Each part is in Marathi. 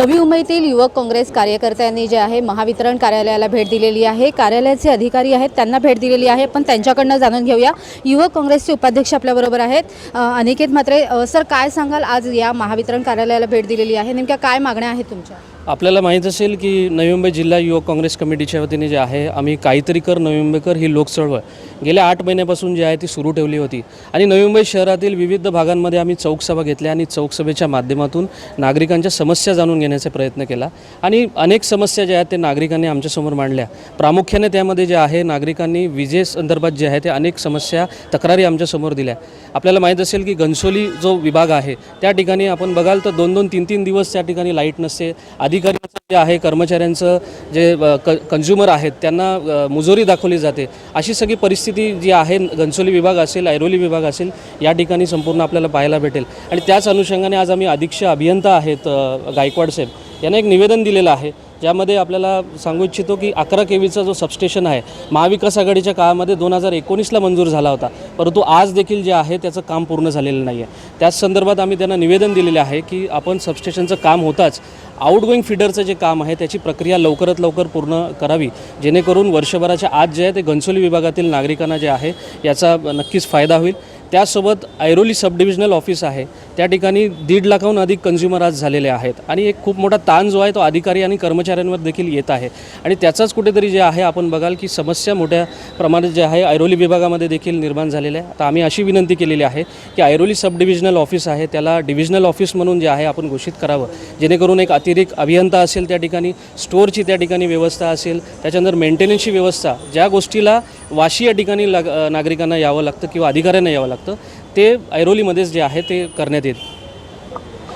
नवी मुंबईतील युवक काँग्रेस कार्यकर्त्यांनी जे आहे महावितरण कार्यालयाला भेट दिलेली आहे. कार्यालयाचे अधिकारी आहेत त्यांना भेट दिलेली आहे. पण त्यांच्याकडनं जाणून घेऊया युवक काँग्रेसचे उपाध्यक्ष आपल्याबरोबर आहेत. अनिकेत म्हात्रे सर काय सांगाल? आज या महावितरण कार्यालयाला भेट दिलेली आहे. नेमक्या काय मागण्या आहेत तुमच्या? आपल्याला माहीत असेल की नवी मुंबई जिल्हा युवक काँग्रेस कमिटीच्या वतीने जे आहे आम्ही काहीतरी कर नवी मुंबईकर ही लोकचळवळ गेल्या आठ महिन्यापासून जी आहे ती सुरू ठेवली होती. आणि नवी मुंबई शहरातील विविध भागांमध्ये आम्ही चौकसभा घेतल्या आणि चौकसभेच्या माध्यमातून नागरिकांच्या समस्या जाणून घेण्याचा प्रयत्न केला. आणि अनेक समस्या ज्या आहेत ते नागरिकांनी आमच्यासमोर मांडल्या. प्रामुख्याने त्यामध्ये जे आहे नागरिकांनी विजेसंदर्भात जे आहे ते अनेक समस्या तक्रारी आमच्यासमोर दिल्या. आपल्याला माहीत असेल की घनसोली जो विभाग आहे त्या ठिकाणी आपण बघाल तर दोन दोन तीन तीन दिवस त्या ठिकाणी लाइट नसते. अधिकाऱ्यांचं जे आहे कर्मचाऱ्यांचं जे क कन्झ्युमर आहेत त्यांना मुजोरी दाखवली जाते. अशी सगळी परिस्थिती जी आहे घनसोली विभाग असेल ऐरोली विभाग असेल या ठिकाणी संपूर्ण आपल्याला पाहायला भेटेल. आणि त्याच अनुषंगाने आज आम्ही अधीक्ष अभियंता आहेत गायकवाड साहेब. यांना एक निवेदन दिलेलं आहे ज्यामध्ये आपल्याला सांगू इच्छितो की अकरा केवीचा जो सबस्टेशन आहे महाविकास आघाडीच्या काळामध्ये दोन हजार एकोणीसला मंजूर झाला होता. परंतु आज देखील जे आहे त्याचं काम पूर्ण झालेलं नाही आहे त्याच संदर्भात आम्ही त्यांना निवेदन दिलेले आहे की आपण सबस्टेशनचं काम होताच आउटगोईंग फिडरचं जे काम आहे त्याची प्रक्रिया लवकरात लवकर पूर्ण करावी. जेणेकरून वर्षभराच्या आत जे आहे ते घनसोली विभागातील नागरिकांना जे आहे याचा नक्कीच फायदा होईल. त्यासोबत ऐरोली सब डिव्हिजनल ऑफिस आहे. त्या ठिकाणी दीड लाखाहून अधिक कन्झ्युमर आज झालेले आहेत. आणि एक खूप मोठा ताण जो आहे तो अधिकारी आणि कर्मचाऱ्यांवर देखील येत आहे. आणि त्याचाच कुठेतरी जे आहे आपण बघाल की समस्या मोठ्या प्रमाणात जे आहे ऐरोली विभागामध्ये देखील निर्माण झालेल्या आहे आता आम्ही अशी विनंती केलेली आहे की ऐरोली सब डिव्हिजनल ऑफिस आहे त्याला डिव्हिजनल ऑफिस म्हणून जे आहे आपण घोषित करावं. जेणेकरून एक अतिरिक्त अभियंता असेल त्या ठिकाणी स्टोअरची त्या ठिकाणी व्यवस्था असेल त्याच्यानंतर मेंटेनन्सची व्यवस्था ज्या गोष्टीला वाशी या ठिकाणी लाग नागरिकांना यावं लागतं किंवा अधिकाऱ्यांना यावं लागतं ते ऐरोलीमध्येच जे आहे ते करण्यात येईल.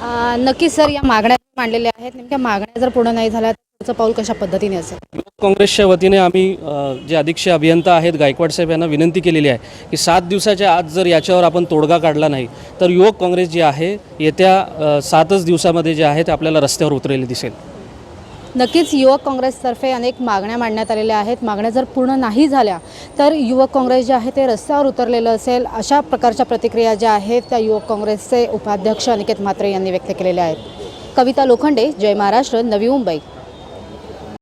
अ, नक्कीच सर या मागण्या मांडलेल्या आहेत. नेमक्या मागण्या जर पूर्ण नाही झाल्या पाऊल कशा पद्धतीने असेल? युवक काँग्रेसच्या वतीने आम्ही अ, जे अधीक्षक अभियंता आहेत गायकवाड साहेब यांना विनंती केलेली आहे की सात दिवसाच्या आत जर याच्यावर आपण तोडगा काढला नाही तर युवक काँग्रेस जी आहे येत्या अ, सातच दिवसामध्ये जे आहे ते आपल्याला रस्त्यावर उतरलेली दिसेल. नक्कीच युवक काँग्रेसतर्फे अनेक मागण्या मांडण्यात आलेल्या आहेत. मागण्या जर पूर्ण नाही झाल्या तर युवक काँग्रेस जे आहे ते रस्त्यावर उतरलेलं असेल. अशा प्रकारच्या प्रतिक्रिया ज्या आहेत त्या युवक काँग्रेसचे उपाध्यक्ष अनिकेत म्हात्रे यांनी व्यक्त केलेल्या आहेत. कविता लोखंडे जय महाराष्ट्र नवी मुंबई.